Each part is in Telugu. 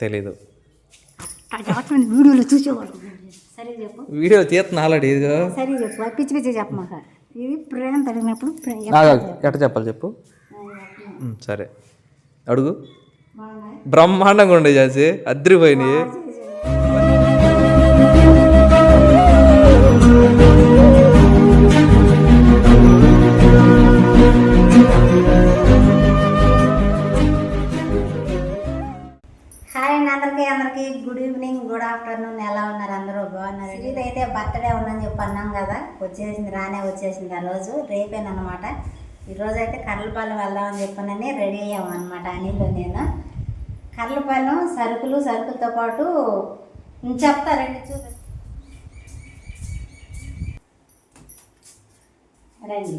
తెలీదు. వీడియోలో చూసేవాడు సరే చెప్పు. వీడియో తీస్తున్నా ఆల్రెడీ ఇదిగో. సరే చెప్పు. పిచ్చి పిచ్చి చెప్పమాక ఇది ప్రేమ ఆగు. ఎట్ట చెప్పాలి చెప్పు? సరే. అడుగు. బ్రహ్మాండంగా ఉండే చేసి అద్రిపోయినాయి. హాయ్ అండి అందరికీ అందరికీ గుడ్ ఈవినింగ్ గుడ్ ఆఫ్టర్నూన్ ఎలా ఉన్నారు? అందరూ బాగున్నారు? ఇది అయితే బర్త్డే ఉందని చెప్పి అన్నాం కదా. వచ్చేసింది రానే వచ్చేసింది ఆ రోజు. రేపేనమాట ఈరోజు అయితే కర్లపాలెం వెళ్దామని చెప్పానని రెడీ అయ్యాము అనమాట అనిల్ నేను. కర్లపాలెం సరుకులు సరుకులతో పాటు నేను చెప్తా రండి చూపి రండి.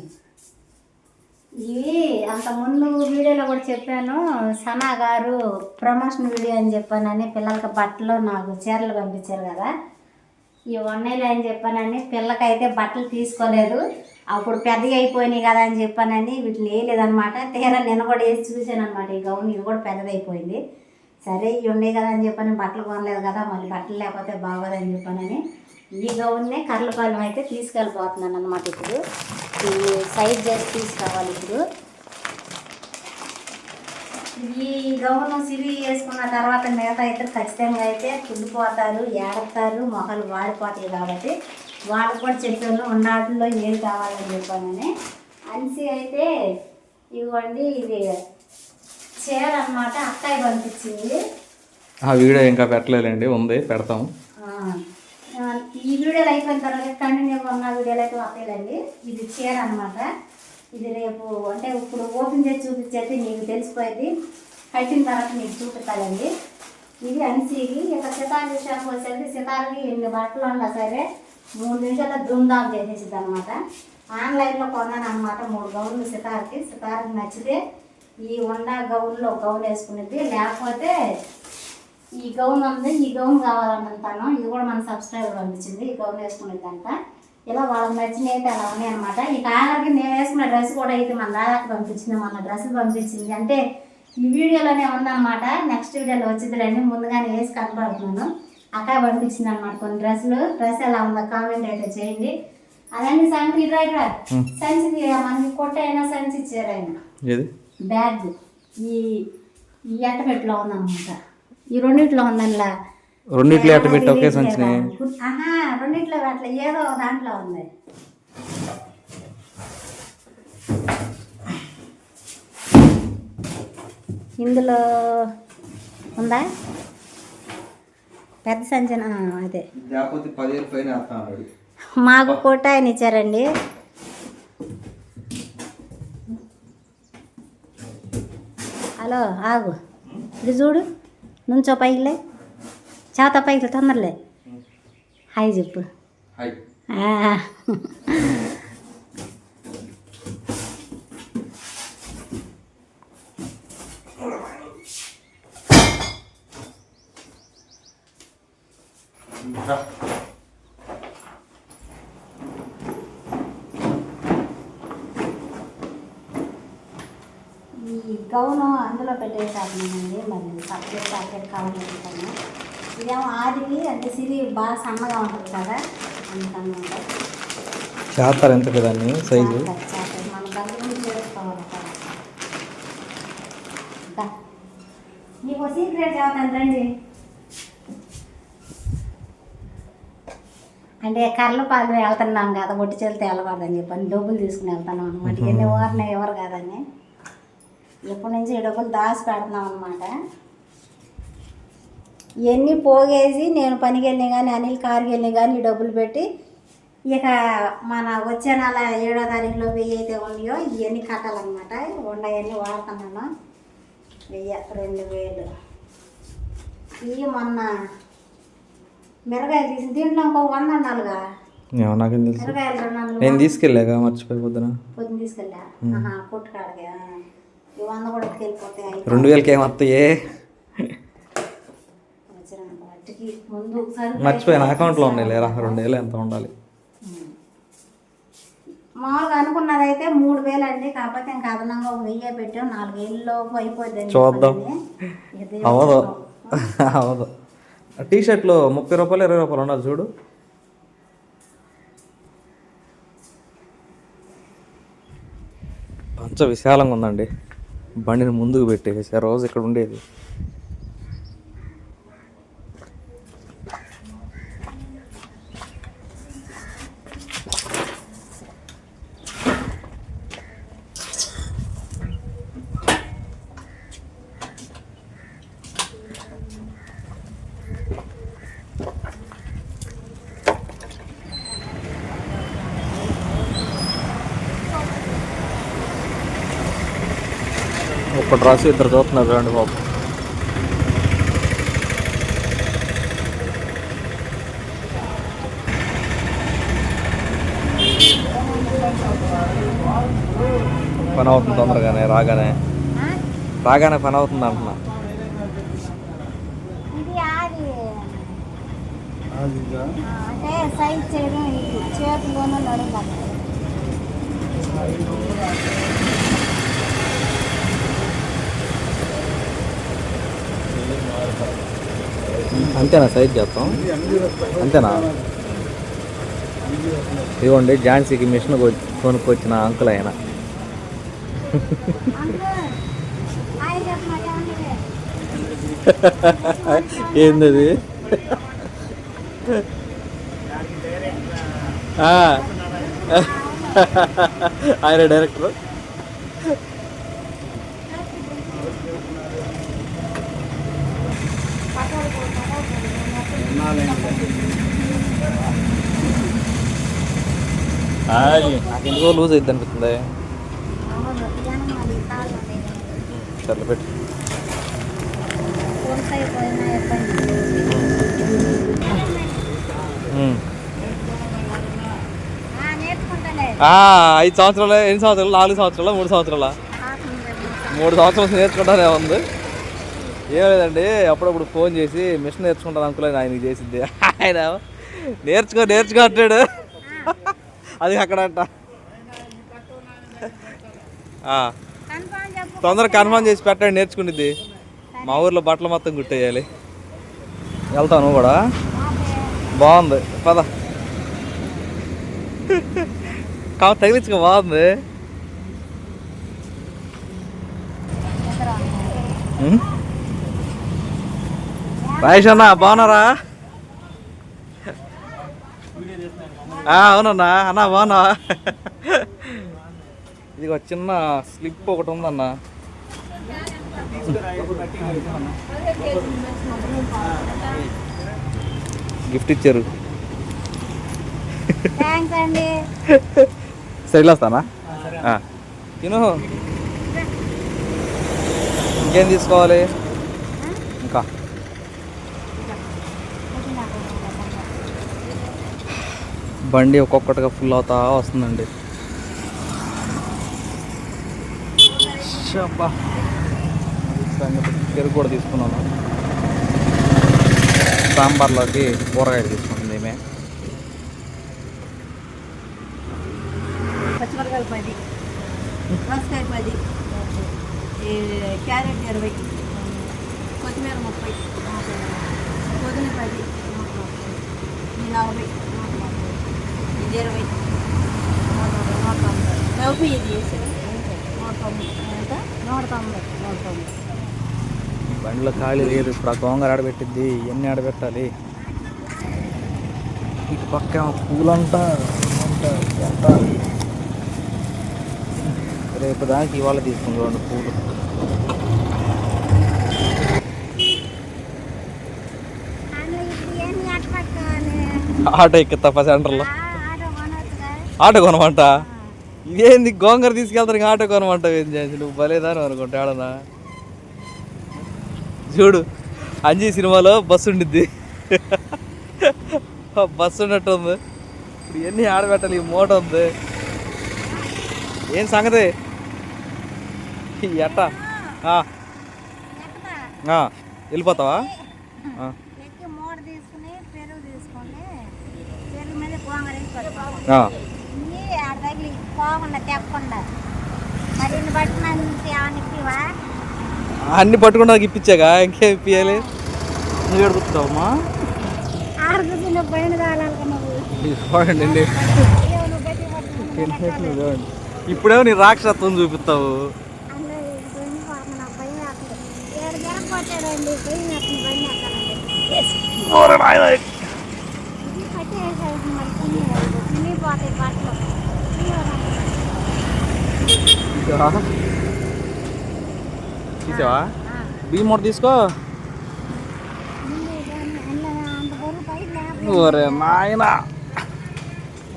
ఇవి అంతకుముందు వీడియోలో కూడా చెప్పాను సనా గారు ప్రమోషన్ వీడియో అని చెప్పానని పిల్లలకి బట్టలు నాకు చీరలు పంపించారు కదా. ఈ ఉన్నాయి అని చెప్పానని పిల్లకైతే బట్టలు తీసుకోలేదు. అప్పుడు పెద్దగా అయిపోయినాయి కదా అని చెప్పానని వీటిని వేయలేదనమాట తీరా నిన్న కూడా వేసి చూశాను అనమాట ఈ గౌన్ ఇది కూడా పెద్దదైపోయింది. సరే ఇవి ఉన్నాయి కదా అని చెప్పాను బట్టలు కొనలేదు కదా మళ్ళీ బట్టలు లేకపోతే బాగోదని చెప్పానని ఈ గౌన్నే కర్లపాలెం అయితే తీసుకెళ్ళిపోతున్నాను అనమాట ఇప్పుడు. ఈ సైజ్ చేసి తీసుకురావాలి ఇప్పుడు. ఈ గౌను సిరి వేసుకున్న తర్వాత మిగతా అయితే ఖచ్చితంగా అయితే కుళ్ళిపోతారు ఏడతారు మొహలు వాడిపోతాయి కాబట్టి వాళ్ళకి కూడా చెప్పాను ఉన్నాటిలో ఏది కావాలని చెప్పానని. అన్సి అయితే ఇవ్వండి ఇది చీర అన్నమాట అక్కయ్య పంపించింది. ఆ వీడియో ఇంకా పెట్టలేదండి ఉంది పెడతాం. ఈ వీడియోలు అయిపోయిన తర్వాత కంటిన్యూగా ఉన్న వీడియోలు అయితే వస్తాయండి ఇది చీర అనమాట ఇది రేపు అంటే ఇప్పుడు ఓపెన్ చేసి చూపించేది మీకు తెలిసిపోయింది. కట్టిన తర్వాత మీకు చూపిస్తానండి. ఇది అన్సీకి ఇక సితార్ విషయానికి వచ్చేది సితార్కి ఎన్ని బట్టలు ఉన్నా సరే మూడు నిమిషాల్లో ధూమ్ధామ్ చేసేసింది అనమాట ఆన్లైన్లో కొన్నాను అనమాట మూడు గౌన్లు సితార్కి. సితార్కి నచ్చితే ఈ ఉండా గౌన్లో గౌన్ వేసుకునేది. లేకపోతే ఈ గౌన్ ఉంది ఈ గౌన్ కావాలంటాను ఇది కూడా మన సబ్స్క్రైబర్ పంపించింది ఈ గౌన్ వేసుకునేదంట. ఇలా వాళ్ళకి నచ్చినవి అయితే అలా ఉన్నాయి అనమాట ఈ కాలర్కి నేను వేసుకున్న డ్రెస్ కూడా అయితే మన దాదాపు పంపించింది మన డ్రెస్ పంపించింది. అంటే ఈ వీడియోలోనే ఉందన్నమాట. నెక్స్ట్ వీడియోలో వచ్చిందిలేండి. ముందుగానే వేసి కనపడుతున్నాను. అక్క పంపించింది అనమాట కొన్ని డ్రెస్సులు. డ్రెస్ ఎలా ఉందో కామెంట్ అయితే చేయండి. అదండి సంచి రైట్ రా సంచి మనకి కొట్టైనా సంచి ఇచ్చారైనా ఏది? బ్యాగ్. ఈ ఈ అట్టపెట్టులో ఉందన్నమాట. ఈ రెండిట్లో ఉందనిలా రెండిట్లో అట్ట పెట్టి ఒకే సంచిని ఆహా రెండిట్లో అట్లా ఏదో ఒక దాంట్లో ఉంది. ఇందులో ఉందా? పెద్ద సంచన అదే. మాకు కొట్టాయని ఇచ్చారండి. హలో ఆగు. ఇది చూడు. నుంచో పైకిలే చేత పైకి తొందరలే హాయ్ చెప్పు హాయ్ ఆ. ఈ గౌను అందులో పెట్టేసానండి మరి సపరేట్ సపరేట్ కావాలనుకుంటాను ఇదేమో ఆదికి అంటే సిరి బాగా సన్నగా ఉంటుంది కదా అందుకనమాట. చేస్తారు ఎంత దాన్ని సైజు. మన దగ్గర చేసుకోవాలి కదా. నీకు సీక్రెట్ చెబుతాను రండి. అంటే కర్లపాలు వెళ్తున్నాం కదా ఒట్టి చెల్లితే వెళ్ళకూడదని చెప్పని డబ్బులు తీసుకుని వెళ్తున్నాం అనమాట. ఎన్ని ఊరిన ఎవరు కాదని ఎప్పటి నుంచి ఈ డబ్బులు దాచి పెడుతున్నాం అనమాట ఇవన్నీ పోగేసి నేను పనికి వెళ్ళి కానీ అనిల్ కార్కి వెళ్ళి కానీ ఈ డబ్బులు పెట్టి ఇక మన వచ్చే నెల ఏడో తారీఖులో వెయ్యి అయితే ఉన్నాయో ఇవన్నీ కట్టాలన్నమాట. ఉండవన్నీ వాడుతున్నాను. వెయ్యి రెండు వేలు. ఇవి మొన్న మిరగాయలు తీసి దీంట్లో ఇంకో వంద ఉండాలిగా నాకేం తెలుసు. మిరగాయలు వందలు నేను తీసుకెళ్ళాక మర్చిపోయి పొద్దున. పొద్దున తీసుకెళ్ళా? ఆహా రెండు వేలకి ఏమొస్తాయే? మర్చిపోయాను అకౌంట్లో ఉన్నాయి లేరా రెండు వేలు ఎంత ఉండాలి? మామూలుగా అనుకున్నది అయితే మూడు వేలు అండి కాకపోతే ఇంకా అదనంగా ఒక వెయ్యి పెట్టాం నాలుగు వేలలో అయిపోద్ది చూద్దాం. అవదు. అవదు. టీ షర్ట్లు ముప్పై రూపాయలు ఇరవై రూపాయలు ఉన్నది చూడు. పంచ విశాలంగా ఉందండి. బండిని ముందుకు పెట్టేసి ఆ రోజు ఇక్కడ ఉండేది. ఒక డ్రెస్ ఇద్దరు చూస్తున్నారు చూడండి బాబు. పని అవుతుంది తొందరగానే రాగానే. రాగానే పని అవుతుంది అంటున్నా. అంటే సైజ్ చేయడం చేతిలోనూ నడుము అంతేనా సైజ్ చేస్తాం? అంతేనా? ఇదిగోండి ఝాన్సీకి మిషన్ కొనుక్కొచ్చిన అంకుల్ ఆయన ఏంది అది ఆయన డైరెక్టర్? ఎందుకో లూజ్ అయిద్ది అనిపిస్తుంది. సర్లే పెట్టు. ఐదు సంవత్సరాలు ఎన్ని సంవత్సరాలు? నాలుగు సంవత్సరాలు? మూడు సంవత్సరాల? మూడు సంవత్సరాలు నేర్చుకుంటానే ఉంది. ఏం లేదండి అప్పుడప్పుడు ఫోన్ చేసి మిషన్ నేర్చుకుంటాను అనుకోలేదు ఆయనకి చేసింది. ఆయన నేర్చుకో నేర్చుకో అంటాడు అది అక్కడ అంట. తొందరగా కన్ఫర్మ్ చేసి పెట్టండి నేర్చుకునేది మా ఊర్లో బట్టలు మొత్తం గుట్టేయాలి. వెళ్తాను నువ్వు కూడా. బాగుంది. పద. కావు తగిలించుకో బాగుంది. ఉం? అన్న బాగున్నారా? అవునన్నా అన్న బాగున్నావా? ఇది ఒక చిన్న స్లిప్ ఒకటి ఉందన్న. గిఫ్ట్ ఇచ్చారు. సరే వస్తానా? తిను. ఇంకేం తీసుకోవాలి ఇంకా బండి ఒక్కొక్కటిగా ఫుల్ అవుతా వస్తుందండి. పెరుగు కూడా తీసుకున్నాను. సాంబార్లోకి కూరగాయలు తీసుకుంటుంది ఈమె పచ్చిమిరకాయలు పది. దోసకాయ పది. క్యారెట్ ఇరవై. కొత్తిమీర ముప్పై. పుదీన పది. నలభై. ఇరవై. నూట తొంభై ఇది నూట తొంభై ఎంత నూట తొంభై నూట తొంభై బండిలో ఖాళీ లేదు. ఇప్పుడు ఆ గోంగర ఆడబెట్టిద్ది ఇవన్నీ ఆడబెట్టాలి ఇటు పక్క అంట, అంట. రేపు దానికి ఇవాళ తీసుకుంటాం పూలు. ఆటో ఎక్కి తప్ప సెంటర్లో. ఆటో కొనమంట. ఇదేంది గోంగర తీసుకెళ్తారు ఇంకా ఆటో కొనమంట ఏం చేసి? నువ్వు భలేదాను అనుకుంటా ఆడనా చూడు అంజీ సినిమాలో బస్సు ఉండిద్ది. బస్సు ఉన్నట్టు ఉంది. ఇప్పుడు ఎన్ని ఆడబెట్టాలి ఈ మూట ఉంది. ఏం సంగతి? ఎట్ట? వెళ్ళిపోతావా? ఆ, ఎక్కి మూడ తీసుకుని పెరుగు తీసుకొని పెరుగు మీద పోంగరేసి పెట్టుకోవాలి ఆ, ఇవి ఆడ దగ్గర ఇడ్లీ పోకుండా తెప్పకుండా. మరి బట్టి ఇప్పివా? అన్ని పట్టుకుంటా ఇప్పించాగా? ఇంకేం ఇప్పియాలి నువ్వు ఎడుకుతావమ్మా చూడండి ఇప్పుడేమో నీ రాక్షసత్వం చూపిస్తావు. అందులో ఇది పోయిన పాపం నాకు భయం వేస్తుంది ఏడు జనం కొట్టాడండి భయం వేస్తుంది భయం వేస్తానండి ఇది పట్టి వేసేది మరి కొన్ని తినిపోతాయి తీసావా? బియ్యం మూట తీసుకో. ఓరే నాయన.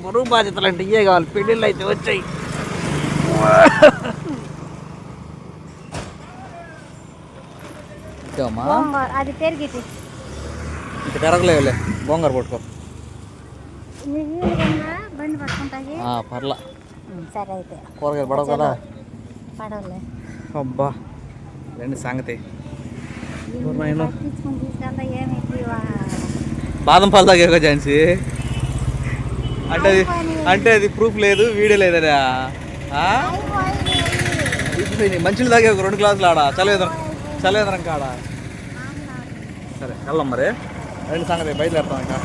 బరువు బాధ్యతలు అంటే ఇవే కావాలి. పెళ్ళిళ్ళు అయితే వచ్చాయి. అది పెరిగితే ఇంక పెరగలేవులే బొంగారు పట్టుకో. బండి పర్లా. సరే అయితే. కూరగాయలు పడవు కదా. పడవలే. అబ్బా రండి సంగతి? బాదం పాలు తాగే ఝాన్సీ? అంటే అది అంటే అది ప్రూఫ్ లేదు వీడియో లేదనా. మంచిలు తాగే ఒక రెండు గ్లాసులు ఆడ. చలవేదరం చలవేదరం కాడ సరే వెళ్దాం మరి. రెండు సంగతి బయలుదేరుతాం ఇంకా.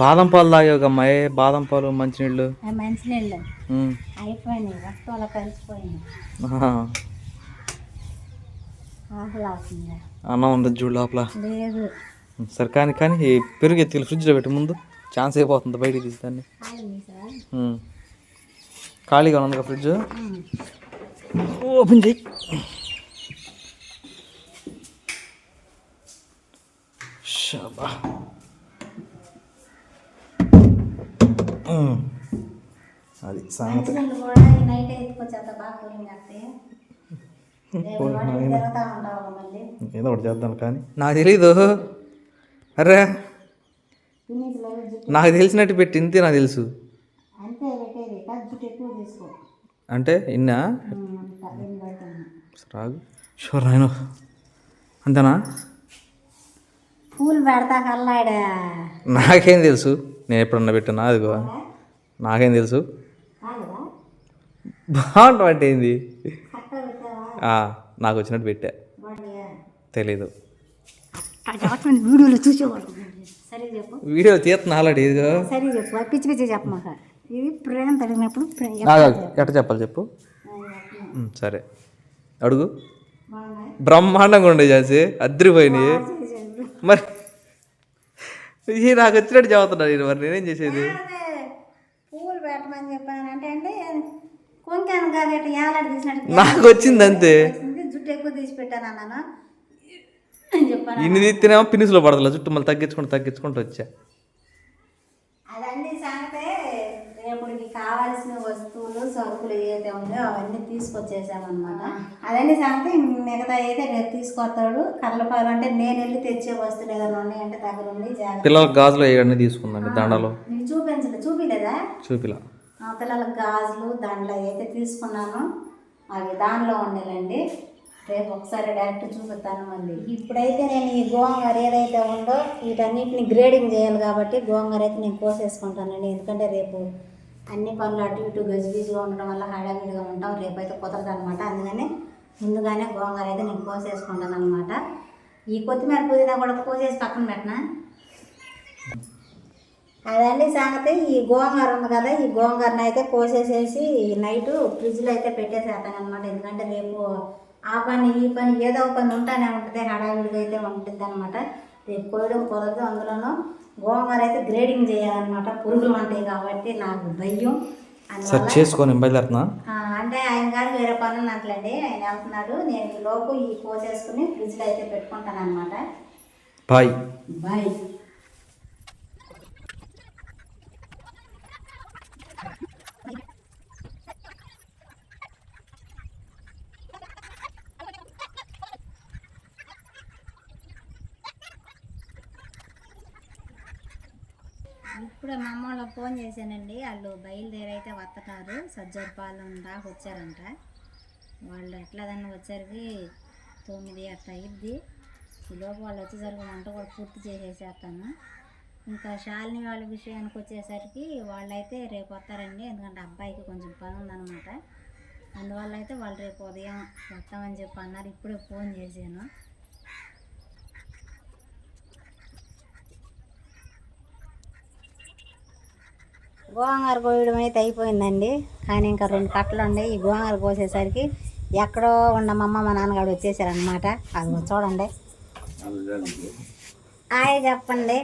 బాదం పాలు తాగేవు అమ్మాయి బాదం పాలు మంచినీళ్ళు? మంచినీళ్ళు. అయిపోయినాయి రక్తంలో కలిసిపోయినాయి. అన్నం ఉంది చూడు లోపల. లేదు. సరే కానీ కానీ పెరుగు ఎత్తుకెళ్ళి ఫ్రిడ్జ్లో పెట్టి ముందు. ఛాన్స్ అయిపోతుంది బయటికి తీసి దాన్ని. ఖాళీగా ఉంది ఫ్రిడ్జ్? ఓపెన్ చెయ్యి షాబా ఉమ్. అది సంగతి మంచినీళ్ళు కూడా ఈ నైట్ ఎత్తుకొచ్చేత బాగా కూలింగ్ వస్తాయి రేపు వాడికి తిరుగుతూ ఉంటావు మళ్ళీ. ఏదో ఒకటి చేద్దాం కానీ. నాకు తెలీదు. అరే నాకు తెలిసినట్టు పెట్టి ఇంతే నాకు తెలుసు. అంటే ఇన్నా? పెడతాను రాగు. షూర్ నాయన అంతేనా? పూలు పెడతా కల్లాడా నాకేం తెలుసు? నేను ఎప్పుడన్నా పెట్టానా? అదిగో. నాకేం తెలుసు? బాగుంటాం అంటే ఏంది? నాకు వచ్చినట్టు పెట్టా. తెలీదు. వీడియోలో చెప్పు. వీడియో తీస్తున్నా ఆల్రెడీ ఇదిగో. సరే చెప్పు. అది పిచ్చి పిచ్చి చెప్పమాక ఇది ప్రేమ. ఎట్ట చెప్పాలి చెప్పు? సరే. అడుగు. బ్రహ్మాండంగా ఉండే చేసి అద్దరిపోయినాయి. మరి ఇది నాకు వచ్చినట్టు చదువుతున్నా నేను మరి నేనేం చేసేది? పూలు పెట్టమని చెప్పాను. అంటే అంటే కొంకాను ఏలాడి తీసినట్టు నాకు వచ్చింది అంతే. జుట్టు ఎక్కువ తీసి పెట్టాను అన్నాను. ఇన్ని తీస్తేనేమో పినిసులో పడతలే చుట్టూ మళ్ళీ తగ్గించుకుంటూ తగ్గించుకుంటూ వచ్చా. అదండి కావాల్సిన వస్తువులు సరుకులు ఏదైతే ఉందో అవన్నీ తీసుకొచ్చేసామన్నమాట. అదండి సంగతి మిగతా అయితే రేపు తీసుకొస్తాడు కళ్ళపాలు అంటే నేను వెళ్ళి తెచ్చే వస్తువులు ఏదైనా ఉన్నాయంటే దగ్గర ఉండి జాగ్రత్త. పిల్లలకు గాజులు ఇవన్నీ తీసుకుందండి దండలు? చూపించలే చూపిలేదా? చూపిలా. ఆ పిల్లలకు గాజులు దండలు అయితే తీసుకున్నాను అవి దానిలో ఉండేలండి. రేపు ఒకసారి డైరెక్ట్ చూపిస్తాను మళ్ళీ. ఇప్పుడైతే నేను ఈ గోంగూర ఏదైతే ఉందో వీటన్నిటిని గ్రేడింగ్ చేయాలి కాబట్టి గోంగూర అయితే నేను కోసేసుకుంటానండి. ఎందుకంటే రేపు అన్ని పనులు అటు ఇటు గజిబిజిగా ఉండడం వల్ల హడావిడిగా ఉంటాం. రేపు అయితే కుదరదు అనమాట అందుకని ముందుగానే గోంగూర అయితే నేను కోసేసుకుంటాను అనమాట ఈ కొత్తిమీర పుదీనా కూడా కోసేసి పక్కన పెట్టినా? అదండి సంగతి. ఈ గోంగూర ఉంది కదా ఈ గోంగారని అయితే కోసేసేసి నైట్ ఫ్రిడ్జ్లో అయితే పెట్టేసేస్తాను అనమాట ఎందుకంటే రేపు ఆ పని ఈ పని ఏదో ఒక పని ఉంటానే ఉంటుంది. హడావిడిగా అయితే ఉంటుంది అనమాట కోయడం కుదరదు. అందులోనూ గోంగూర అయితే గ్రేడింగ్ చేయాలన్నమాట. పురుగులు ఉంటాయి కాబట్టి నాకు భయం. సరే చేసుకొని బయలుదేరుతున్నా అంటే ఆయన గారు వేరే పనులు ఉన్నట్లండి. ఆయన వెళ్తున్నాడు నేను ఈ లోపు ఈ కోసేసుకుని ఫ్రిడ్జ్లో అయితే పెట్టుకుంటాను అనమాట బాయ్. బాయ్. ఇప్పుడే మా అమ్మ వాళ్ళకి ఫోన్ చేశానండి. వాళ్ళు బయలుదేరైతే వత్తటారు. సజ్జరపాలెం దాకా వచ్చారంట. వాళ్ళు ఎట్లాదన్నా వచ్చరికి తొమ్మిది అట్లా అయ్యిద్ది ఈలోపు వాళ్ళు వచ్చేసరికి వంట కూడా పూర్తి చేసేసేస్తాను. ఇంకా శాలిని వాళ్ళ విషయానికి వచ్చేసరికి వాళ్ళైతే రేపు వస్తారండి. ఎందుకంటే అబ్బాయికి కొంచెం పని ఉందన్నమాట. అందువల్ల అయితే వాళ్ళు రేపు ఉదయం వస్తామని చెప్పి అన్నారు. ఇప్పుడే ఫోన్ చేశాను. గోంగూర కోయడం అయితే అయిపోయిందండి. కానీ ఇంకా రెండు కట్టలు ఉన్నాయి. ఈ గోంగూర కోసేసరికి ఎక్కడో ఉన్న మా అమ్మ మా నాన్నగాడు వచ్చేసారనమాట అది చూడండి. హాయ్ చెప్పండి.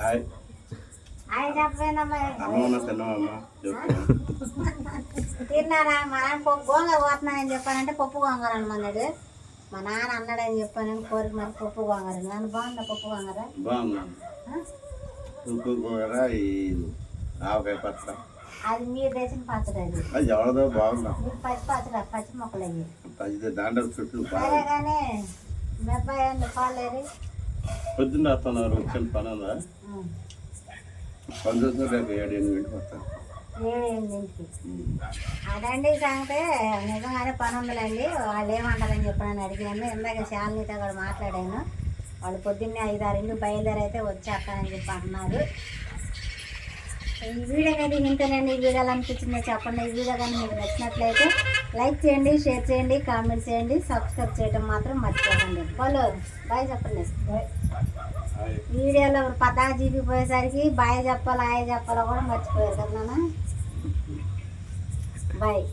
హాయ్. చెప్పండి తిన్నారా? మా నాన్న పప్పు గోంగూర పోతున్నానని చెప్పానంటే పప్పు గోంగూర అనమన్నాడు. మా నాన్న అన్నాడని చెప్పానని కోరిక మరి పప్పు గోంగూర. నన్ను బాగుందా పప్పు గోంగూర? బాగున్నాను ఆ? ఉప్పు కూర ఈ ఆవకాయ పచ్చ అది మీరు తెచ్చిన పచ్చడి అది. అది ఎవరిదో బాగుందా మీరు పచ్చి పచ్చడి పచ్చి మొక్కలు అయ్యి అది దాంట్లో చుట్టూ సరే కానీ పాలేరి పొద్దున్న వస్తున్నారు వచ్చిన పని ఉందా? పని చూసిన రేపు ఏడు ఎనిమిదింటికి వస్తాను. ఏడు ఎనిమిదింటికి అదండి సంగతే నిజంగానే పని ఉందిలేండి. వాళ్ళు ఏమంటారని చెప్పానని అడిగాను. ఇందాక శాలినితో కూడా మాట్లాడాను. వాళ్ళు పొద్దున్నే ఐదారు ఇల్లు బయలుదేరి అయితే వచ్చేస్తానని చెప్పి అన్నారు. ఈ వీడియో కానీ ఇంతేనండి ఈ వీడియోలు అనిపించిందో చెప్పండి. ఈ వీడియో కానీ మీకు నచ్చినట్లయితే లైక్ చేయండి షేర్ చేయండి కామెంట్ చేయండి సబ్స్క్రైబ్ చేయడం మాత్రం మర్చిపోకండి. ఫాలో బాయ్ చెప్పండి. ఈ వీడియోలో పదా జీబీ పోయేసరికి బాయ్ చెప్పాలి ఆయ చెప్పాలో కూడా మర్చిపోయారు కదా నాన్న. బాయ్.